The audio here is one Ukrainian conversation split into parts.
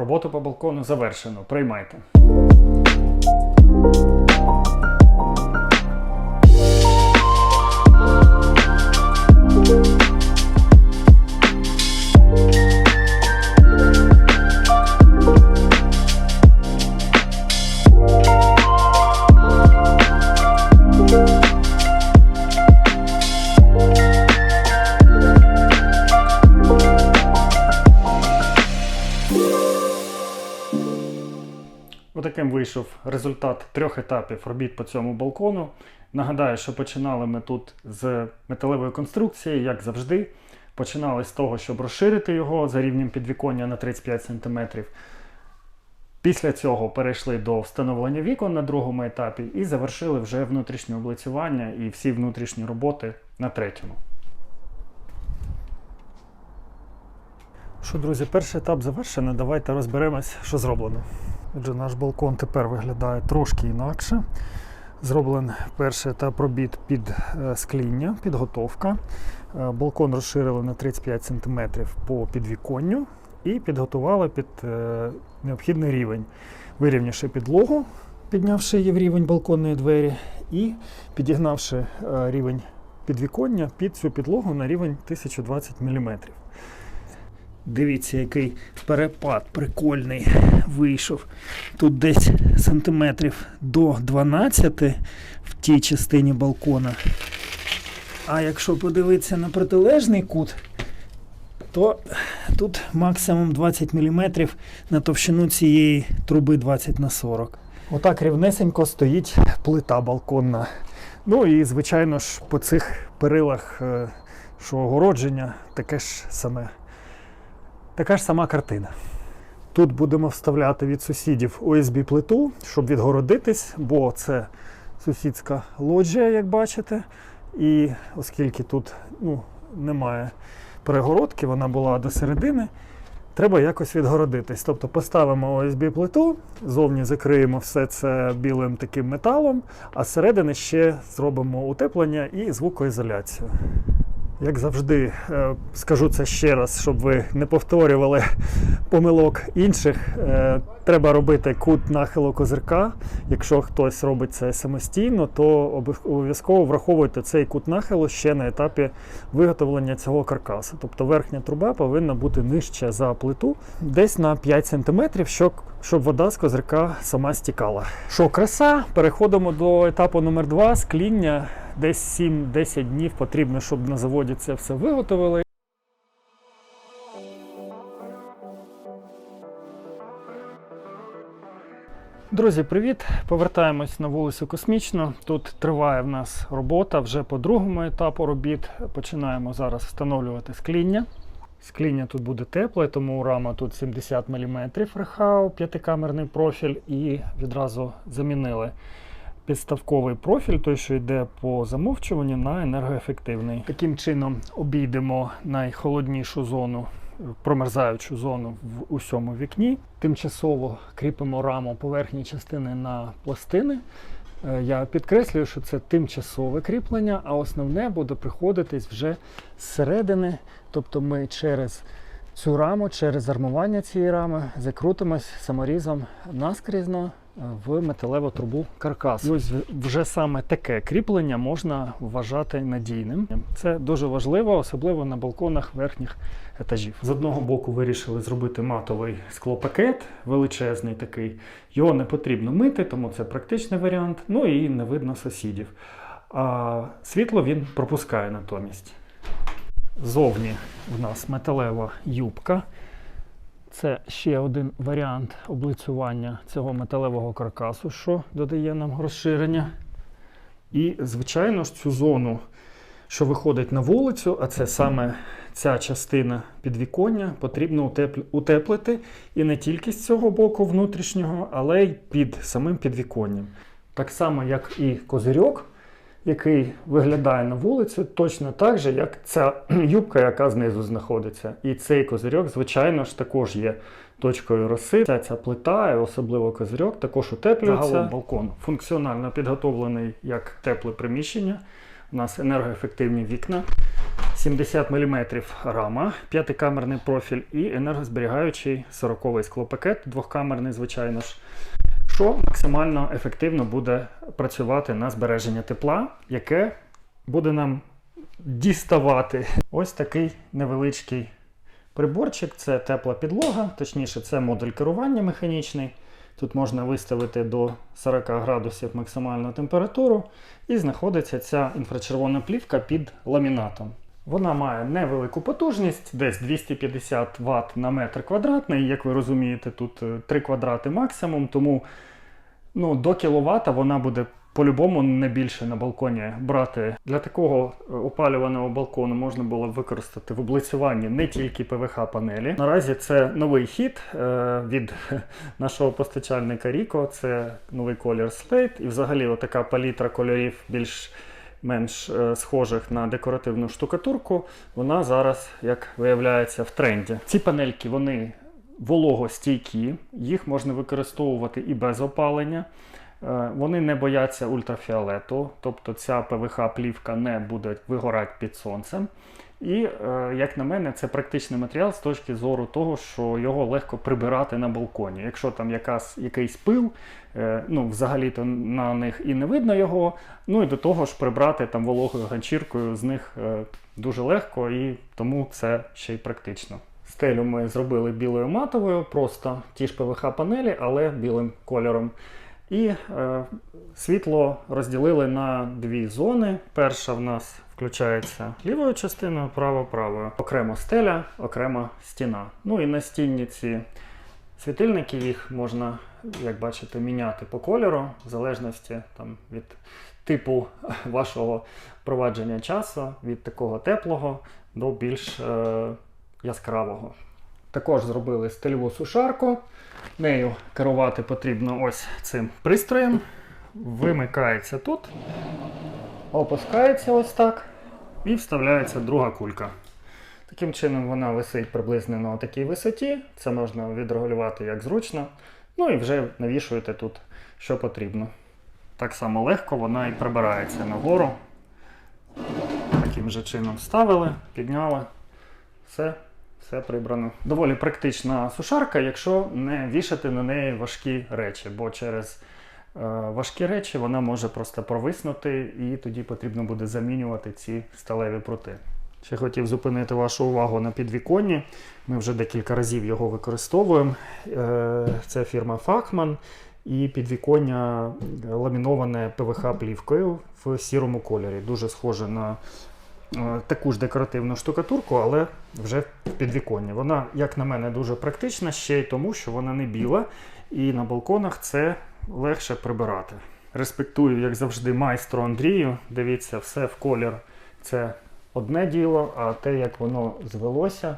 Роботу по балкону завершено. Приймайте. Вийшов результат трьох етапів робіт по цьому балкону. Нагадаю, що починали ми тут з металевої конструкції, як завжди. Починали з того, щоб розширити його за рівнем підвіконня на 35 см. Після цього перейшли до встановлення вікон на другому етапі і завершили вже внутрішнє облицювання і всі внутрішні роботи на третьому. Що, друзі, перший етап завершено. Давайте розберемось, що зроблено. Отже, наш балкон тепер виглядає трошки інакше. Зроблений перший етап робіт під е, скління, підготовка. Е, Балкон розширили на 35 см по підвіконню і підготували під е, необхідний рівень, вирівнявши підлогу, піднявши її в рівень балконної двері, і підігнавши рівень підвіконня під цю підлогу на рівень 1020 мм. Дивіться, який перепад прикольний вийшов. Тут десь сантиметрів до 12 в тій частині балкона. А якщо подивитися на протилежний кут, то тут максимум 20 мм на товщину цієї труби 20 на 40. Отак рівнесенько стоїть плита балконна. Ну і, звичайно ж, по цих перилах, е, що огородження, таке ж саме. Така ж сама картина. Тут будемо вставляти від сусідів USB плиту, щоб відгородитись, бо це сусідська лоджія, як бачите. І оскільки тут ну, немає перегородки, вона була до середини, треба якось відгородитись. Тобто поставимо USB плиту, зовні закриємо все це білим таким металом, а зсередини ще зробимо утеплення і звукоізоляцію. Як завжди, е, скажу це ще раз, щоб ви не повторювали помилок інших. Е, Треба робити кут нахилу козирка. Якщо хтось робить це самостійно, то обов'язково враховуйте цей кут нахилу ще на етапі виготовлення цього каркасу. Тобто верхня труба повинна бути нижче за плиту, десь на 5 см, щоб, щоб вода з козирка сама стікала. Що краса? Переходимо до етапу номер 2 скління. Десь 7-10 днів потрібно, щоб на заводі це все виготовили. Друзі, привіт! Повертаємось на вулицю Космічну. Тут триває в нас робота вже по другому етапу робіт. Починаємо зараз встановлювати скління. Скління тут буде тепле, тому рама тут 70 мм рехау, п'ятикамерний профіль, і відразу замінили підставковий профіль, той, що йде по замовчуванню, на енергоефективний. Таким чином обійдемо найхолоднішу зону, промерзаючу зону в усьому вікні. Тимчасово кріпимо раму поверхні частини на пластини. Е, Я підкреслюю, що це тимчасове кріплення, а основне буде приходитись вже зсередини. Тобто ми через цю раму, через армування цієї рами закрутимось саморізом наскрізно в металеву трубу каркас. І ось вже саме таке кріплення можна вважати надійним. Це дуже важливо, особливо на балконах верхніх етажів. З одного боку вирішили зробити матовий склопакет, величезний такий. Його не потрібно мити, тому це практичний варіант. Ну і не видно сусідів. А світло він пропускає натомість. Зовні в нас металева юбка. Це ще один варіант облицювання цього металевого каркасу, що додає нам розширення. І, звичайно ж, цю зону, що виходить на вулицю, а це саме ця частина підвіконня, потрібно утеплити. І не тільки з цього боку внутрішнього, але й під самим підвіконням. Так само, як і козирьок, який виглядає на вулицю, точно так же, як ця юбка, яка знизу знаходиться. І цей козирьок, звичайно ж, також є точкою роси. Ця, ця плита, і особливо козирьок, також утеплюється. Загалом балкон функціонально підготовлений як тепле приміщення. У нас енергоефективні вікна, 70 мм рама, п'ятикамерний профіль і енергозберігаючий 40-й склопакет, двохкамерний, звичайно ж, що максимально ефективно буде працювати на збереження тепла, яке буде нам діставати. Ось такий невеличкий приборчик це тепла підлога, точніше, це модуль керування механічний. Тут можна виставити до 40 градусів максимальну температуру, і знаходиться ця інфрачервона плівка під ламінатом. Вона має невелику потужність, десь 250 Вт на метр квадратний. Як ви розумієте, тут е, 3 квадрати максимум, тому ну, до кіловата вона буде по-любому не більше на балконі брати. Для такого е, опалюваного балкону можна було використати в облицюванні не тільки ПВХ-панелі. Наразі це новий хід е, від нашого постачальника Ріко. Це новий колір Slate. І взагалі отака палітра кольорів більш менш е, схожих на декоративну штукатурку, вона зараз, як виявляється, в тренді. Ці панельки вони вологостійкі, їх можна використовувати і без опалення. Е, Вони не бояться ультрафіолету, тобто ця ПВХ-плівка не буде вигорати під сонцем. І, е, як на мене, це практичний матеріал з точки зору того, що його легко прибирати на балконі. Якщо там якась, якийсь пил, е, ну, взагалі-то на них і не видно його. Ну і до того ж прибрати там вологою ганчіркою з них е, дуже легко і тому це ще й практично. Стелю ми зробили білою матовою, просто ті ж ПВХ-панелі, але білим кольором. І е, світло розділили на дві зони. Перша в нас включається лівою частиною, право правою. Окремо стеля, окремо стіна. Ну і на стінні ці світильники їх можна, як бачите, міняти по кольору, в залежності там, від типу вашого провадження часу, від такого теплого до більш е, яскравого. Також зробили стильову сушарку. Нею керувати потрібно ось цим пристроєм. Вимикається тут, опускається ось так і вставляється друга кулька. Таким чином вона висить приблизно на такій висоті. Це можна відрегулювати як зручно. Ну і вже навішуєте тут, що потрібно. Так само легко вона і прибирається нагору. Таким же чином ставили, підняли. Все, все прибрано. Доволі практична сушарка, якщо не вішати на неї важкі речі, бо через важкі речі вона може просто провиснути, і тоді потрібно буде замінювати ці сталеві прути. Ще хотів зупинити вашу увагу на підвіконні. Ми вже декілька разів його використовуємо. Е, Це фірма Fachmann. І підвіконня ламіноване ПВХ-плівкою в сірому кольорі. Дуже схоже на е, таку ж декоративну штукатурку, але вже в підвіконні. Вона, як на мене, дуже практична ще й тому, що вона не біла, і на балконах це легше прибирати. Респектую, як завжди, майстру Андрію. Дивіться, все в колір. Це одне діло, а те, як воно звелося,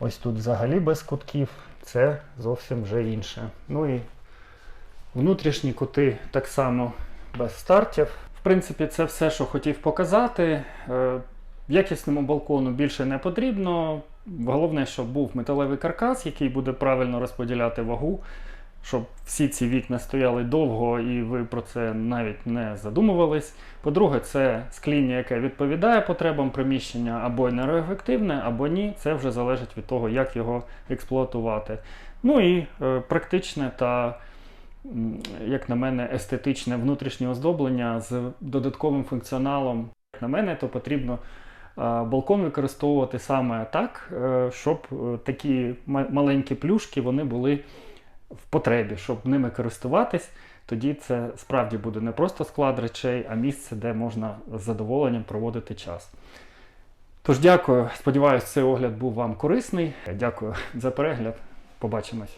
ось тут взагалі без кутків, це зовсім вже інше. Ну і внутрішні кути так само без стартів. В принципі, це все, що хотів показати. Е, Якісному балкону більше не потрібно. Головне, щоб був металевий каркас, який буде правильно розподіляти вагу, щоб всі ці вікна стояли довго і ви про це навіть не задумувались. По-друге, це скління, яке відповідає потребам приміщення або енергоефективне, або ні. Це вже залежить від того, як його експлуатувати. Ну і е, практичне та, як на мене, естетичне внутрішнє оздоблення з додатковим функціоналом. Як на мене, то потрібно е, балкон використовувати саме так, е, щоб е, такі маленькі плюшки вони були в потребі, щоб ними користуватись. Тоді це справді буде не просто склад речей, а місце, де можна з задоволенням проводити час. Тож дякую. сподіваюся, цей огляд був вам корисний. Дякую за перегляд. Побачимось.